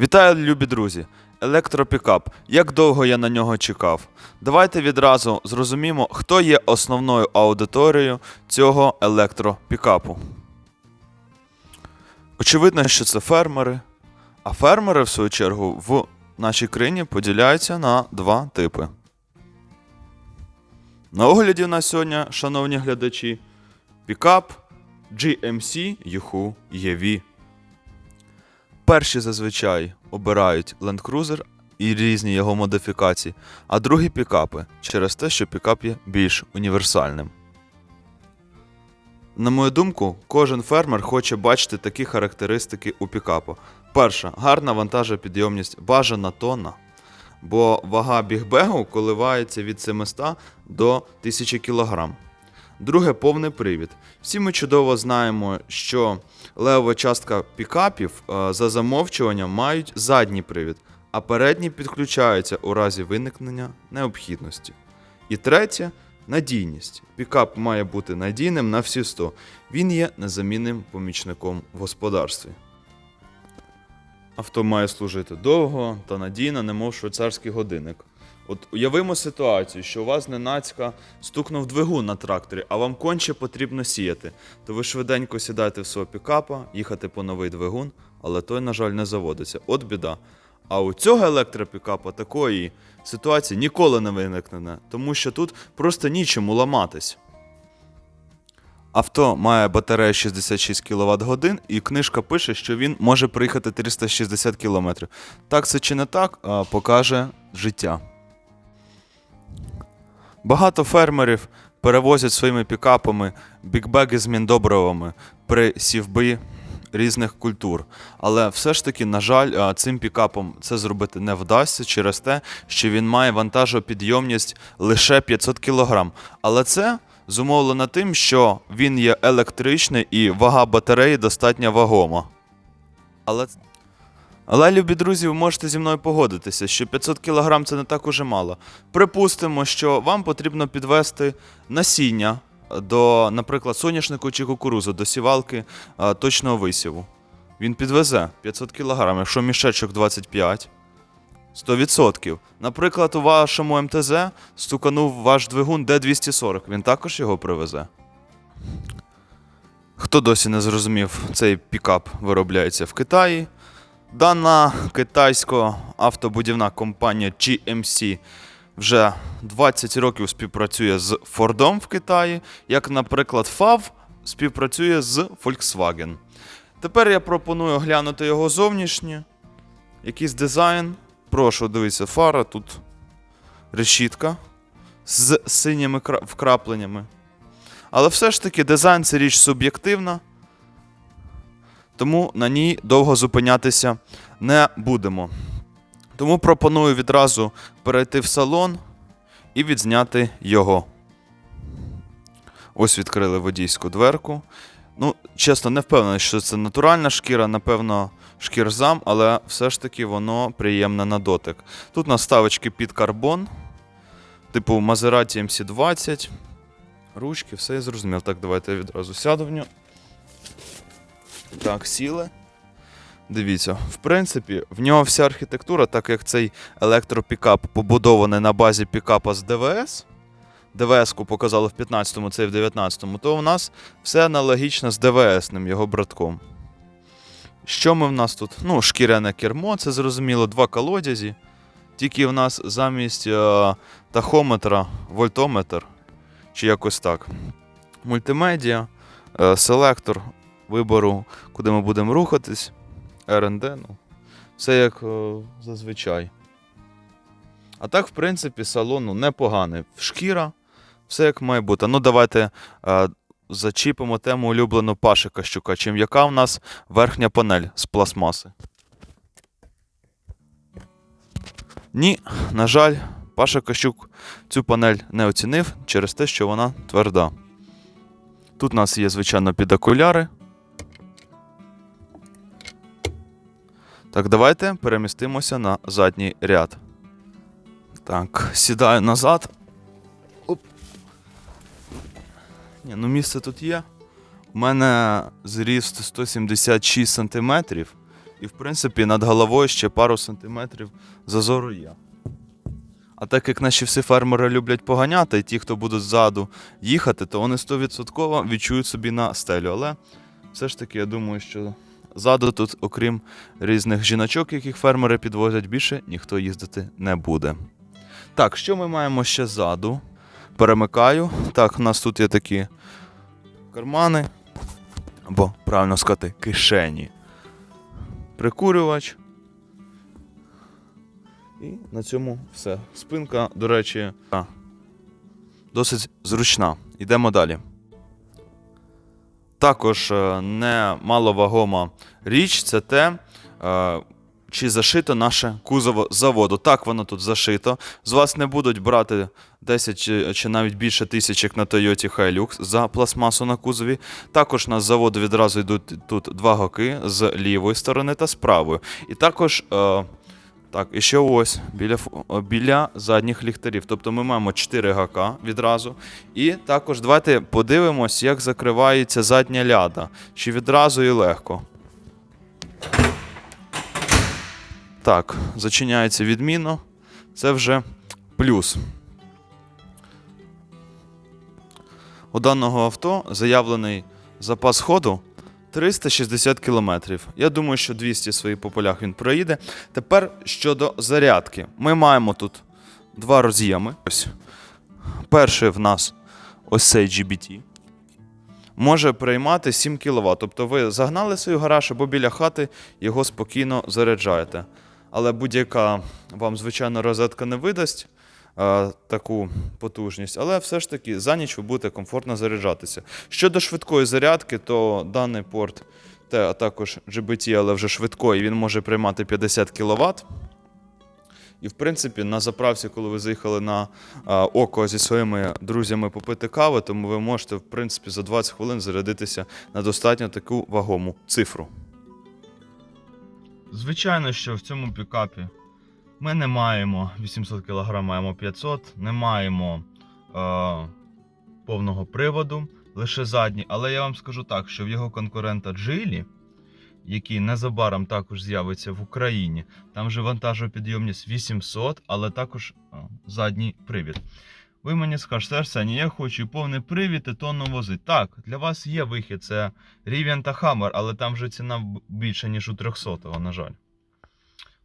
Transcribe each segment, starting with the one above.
Вітаю, любі друзі! Електропікап. Як довго я на нього чекав? Давайте відразу зрозумімо, хто є основною аудиторією цього електропікапу. Очевидно, що це фермери. А фермери, в свою чергу, в нашій країні поділяються на два типи. На огляді у нас сьогодні, шановні глядачі, пікап GMC Yahoo EV. Перші зазвичай обирають Land Cruiser і різні його модифікації, а другі пікапи через те, що пікап є більш універсальним. На мою думку, кожен фермер хоче бачити такі характеристики у пікапу. Перша гарна вантажопідйомність, бажана тонна. Бо вага бігбегу коливається від 700 до 1000 кг. Друге повний привід. Всі ми чудово знаємо, що левова частка пікапів е, за замовчуванням мають задній привід, а передні підключаються у разі виникнення необхідності. І третє надійність. Пікап має бути надійним на всі 100. Він є незамінним помічником в господарстві. Авто має служити довго та надійно, немов швейцарський годинник. От уявимо ситуацію, що у вас ненацька стукнув двигун на тракторі, а вам конче потрібно сіяти. То ви швиденько сідаєте в свого пікапа, їхати по новий двигун, але той, на жаль, не заводиться. От біда. А у цього електропікапа такої ситуації ніколи не виникне, тому що тут просто нічому ламатись. Авто має батарею 66 кВт годин, і книжка пише, що він може приїхати 360 км. Так це чи не так, покаже життя. Багато фермерів перевозять своїми пікапами бікбеги з міндобривами при сівбі різних культур. Але все ж таки, на жаль, цим пікапом це зробити не вдасться через те, що він має вантажопідйомність лише 500 кг. Але це зумовлено тим, що він є електричний і вага батареї достатньо вагома. Але але, любі друзі, ви можете зі мною погодитися, що 500 кг це не так уже мало. Припустимо, що вам потрібно підвести насіння до, наприклад, соняшнику чи кукурузу до сівалки а, точного висіву. Він підвезе 500 кг, якщо мішечок 25. 100%. Наприклад, у вашому МТЗ стуканув ваш двигун Д240, він також його привезе. Хто досі не зрозумів, цей пікап виробляється в Китаї. Дана китайсько-автобудівна компанія GMC вже 20 років співпрацює з Фордом в Китаї, як, наприклад, FAV співпрацює з Volkswagen. Тепер я пропоную оглянути його зовнішнє. Якийсь дизайн. Прошу, дивіться, фара тут решітка з синіми кра- вкрапленнями. Але все ж таки дизайн це річ суб'єктивна тому на ній довго зупинятися не будемо. Тому пропоную відразу перейти в салон і відзняти його. Ось відкрили водійську дверку. Ну, чесно, не впевнений, що це натуральна шкіра, напевно, шкірзам, але все ж таки воно приємне на дотик. Тут наставочки під карбон, типу Maserati MC20. Ручки, все я зрозумів. Так, давайте я відразу сяду в нього. Так, сіли. Дивіться, в принципі, в нього вся архітектура, так як цей електропікап побудований на базі пікапа з ДВС. ДВС-ку показали в 15-му, цей в 19-му, то у нас все аналогічно з ДВС-ним його братком. Що ми в нас тут? Ну, шкіряне кермо, це зрозуміло, два колодязі. Тільки в нас замість е, тахометра вольтометр, чи якось так. Мультимедіа, е, селектор вибору, куди ми будемо рухатись. РНД, ну, все як е, зазвичай. А так, в принципі, салон ну, непоганий. Шкіра, все як має бути. Ну, давайте е, зачіпимо тему улюблену Пашика Щука, чим яка в нас верхня панель з пластмаси. Ні, на жаль, Паша Кащук цю панель не оцінив через те, що вона тверда. Тут у нас є, звичайно, підокуляри. Так, давайте перемістимося на задній ряд. Так, сідаю назад. Оп. Ні, ну місце тут є. У мене зріст 176 см і в принципі над головою ще пару сантиметрів зазору є. А так як наші всі фермери люблять поганяти, і ті, хто будуть ззаду їхати, то вони 100% відчують собі на стелю. Але все ж таки, я думаю, що ззаду тут, окрім різних жіночок, яких фермери підвозять, більше ніхто їздити не буде. Так, що ми маємо ще ззаду? Перемикаю. Так, у нас тут є такі кармани, або, правильно сказати, кишені. Прикурювач. І на цьому все. Спинка, до речі, досить зручна. Йдемо далі. Також е, немаловагома річ це те, е, чи зашито наше кузово заводу. Так, воно тут зашито. З вас не будуть брати 10 чи, навіть більше тисячок на Toyota Hilux за пластмасу на кузові. Також на заводу відразу йдуть тут два гоки з лівої сторони та з правої. І також. Е, так, і ще ось біля, біля задніх ліхтарів. Тобто ми маємо 4 гака відразу. І також давайте подивимось, як закривається задня ляда. Чи відразу і легко. Так, зачиняється відмінно. Це вже плюс. У даного авто заявлений запас ходу 360 км. Я думаю, що 200 свої по полях він проїде. Тепер щодо зарядки. Ми маємо тут два роз'єми. Ось. Перший в нас ось цей GBT. Може приймати 7 кВт. Тобто ви загнали свій гараж або біля хати його спокійно заряджаєте. Але будь-яка вам, звичайно, розетка не видасть таку потужність, але все ж таки за ніч ви будете комфортно заряджатися. Щодо швидкої зарядки, то даний порт, те, а також GBT, але вже швидкої, він може приймати 50 кВт. І, в принципі, на заправці, коли ви заїхали на а, око зі своїми друзями попити кави, тому ви можете, в принципі, за 20 хвилин зарядитися на достатньо таку вагому цифру. Звичайно, що в цьому пікапі ми не маємо 800 кг, маємо 500, не маємо е, повного приводу, лише задній. Але я вам скажу так, що в його конкурента Джилі, який незабаром також з'явиться в Україні, там же вантажопідйомність 800, але також е, задній привід. Ви мені скажете, Арсеній, я хочу повний привід і тонну возити. Так, для вас є вихід, це Rivian та Hammer, але там вже ціна більше, ніж у 300-го, на жаль.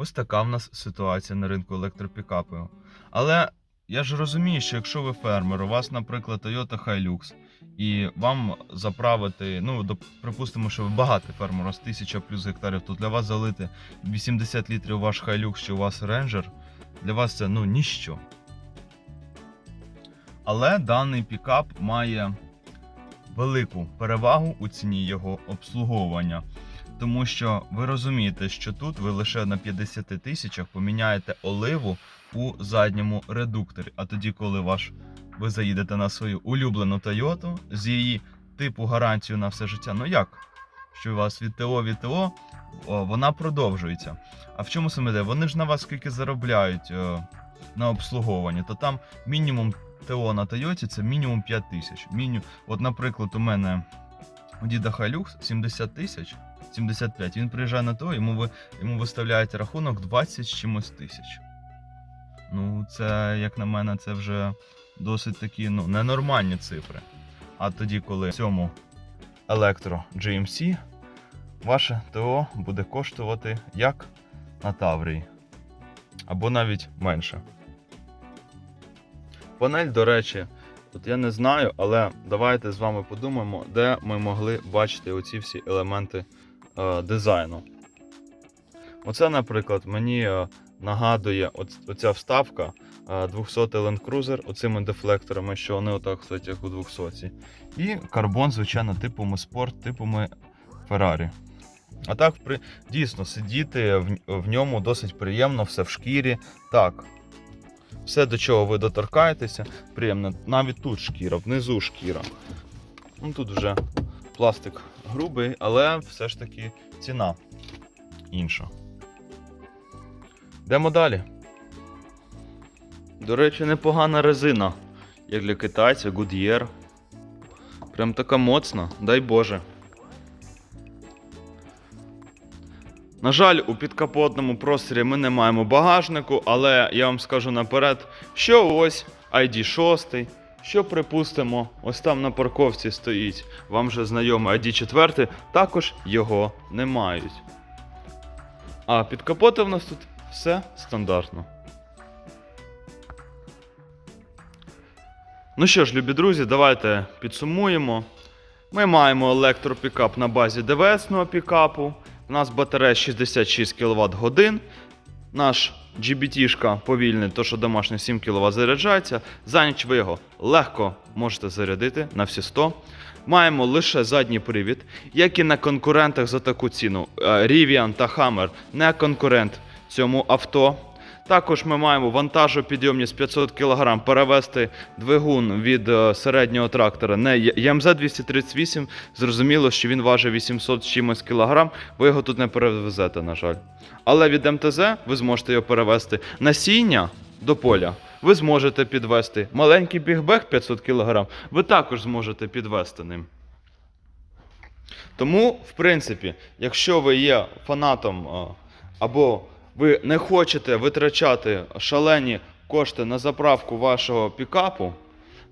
Ось така в нас ситуація на ринку електропікапів. Але я ж розумію, що якщо ви фермер, у вас, наприклад, Toyota Hilux, і вам заправити, ну, припустимо, що ви багатий фермер, вас 1000 плюс гектарів, то для вас залити 80 літрів ваш Hilux чи у вас Ranger, для вас це ну ніщо. Але даний пікап має велику перевагу у ціні його обслуговування. Тому що ви розумієте, що тут ви лише на 50 тисячах поміняєте оливу у задньому редукторі. А тоді, коли ваш ви заїдете на свою улюблену Toyota з її типу гарантію на все життя, ну як? Що у вас від ТО від ТО, о, вона продовжується. А в чому саме де? Вони ж на вас скільки заробляють е, на обслуговуванні, то там мінімум ТО на Тойоті це мінімум 5 тисяч. Міні... От, наприклад, у мене у діда Hilux 70 тисяч, 75. Він приїжджає на ТО, йому, йому виставляють рахунок 20 з чимось тисяч. Ну, це, як на мене, це вже досить такі ну, ненормальні цифри. А тоді, коли цьому електро GMC, ваше ТО буде коштувати як на Таврії. Або навіть менше. Панель, до речі, от я не знаю, але давайте з вами подумаємо, де ми могли бачити оці всі елементи е, дизайну. Оце, наприклад, мені е, нагадує оц- оця вставка е, 200 Land Cruiser оцими дефлекторами, що вони отак стоять, як у 200. І карбон, звичайно, типами спорт, типами Ferrari. А так, дійсно, сидіти в, в ньому досить приємно, все в шкірі. Так, все, до чого ви доторкаєтеся, приємно. Навіть тут шкіра, внизу шкіра. Ну тут вже пластик грубий, але все ж таки ціна інша. Йдемо далі. До речі, непогана резина, як для китайця, Goodyear. Прям така моцна, дай Боже. На жаль, у підкапотному просторі ми не маємо багажнику, але я вам скажу наперед, що ось ID 6, що припустимо, ось там на парковці стоїть вам вже знайомий ID 4, також його не мають. А під капотом в нас тут все стандартно. Ну що ж, любі друзі, давайте підсумуємо. Ми маємо електропікап на базі ДВСного пікапу. У нас батарея 66 кВт годин. Наш GBT-шка повільний, то що домашній 7 кВт заряджається. За ніч ви його легко можете зарядити на всі 100. Маємо лише задній привід, як і на конкурентах за таку ціну. Е, Rivian та Hammer не конкурент цьому авто. Також ми маємо вантажопідйомність 500 кг перевести двигун від е, середнього трактора не ЯМЗ 238. Зрозуміло, що він важить 800 з чимось кілограм, ви його тут не перевезете, на жаль. Але від МТЗ ви зможете його перевести насіння до поля. Ви зможете підвести маленький бігбег 500 кг, ви також зможете підвести ним. Тому, в принципі, якщо ви є фанатом або ви не хочете витрачати шалені кошти на заправку вашого пікапу,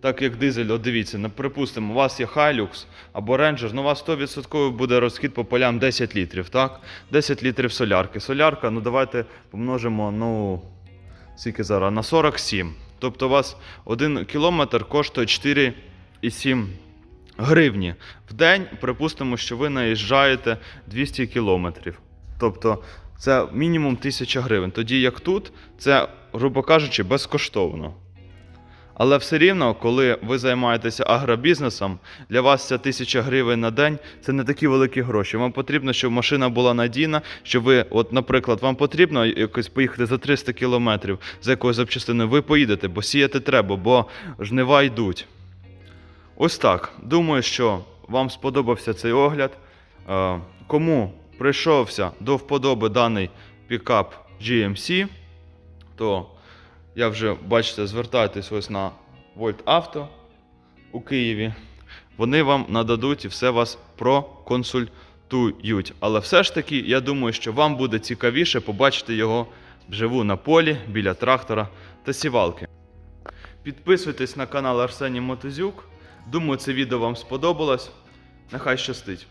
так як дизель, от дивіться, припустимо, у вас є Hilux або Ranger, ну у вас 100% буде розхід по полям 10 літрів, так? 10 літрів солярки. Солярка, ну давайте помножимо, ну, скільки зараз, на 47. Тобто у вас 1 кілометр коштує 4,7 гривні. В день, припустимо, що ви наїжджаєте 200 кілометрів. Тобто це мінімум 1000 гривень. Тоді як тут, це, грубо кажучи, безкоштовно. Але все рівно, коли ви займаєтеся агробізнесом, для вас ця тисяча гривень на день це не такі великі гроші. Вам потрібно, щоб машина була надійна, щоб ви, от, наприклад, вам потрібно якось поїхати за 300 кілометрів за якоюсь запчастиною, ви поїдете, бо сіяти треба, бо жнива йдуть. Ось так. Думаю, що вам сподобався цей огляд. Е, Кому прийшовся до вподоби даний пікап GMC, то я вже, бачите, звертайтесь ось на Volt Auto у Києві. Вони вам нададуть і все вас проконсультують. Але все ж таки, я думаю, що вам буде цікавіше побачити його вживу на полі біля трактора та сівалки. Підписуйтесь на канал Арсеній Мотозюк. Думаю, це відео вам сподобалось. Нехай щастить.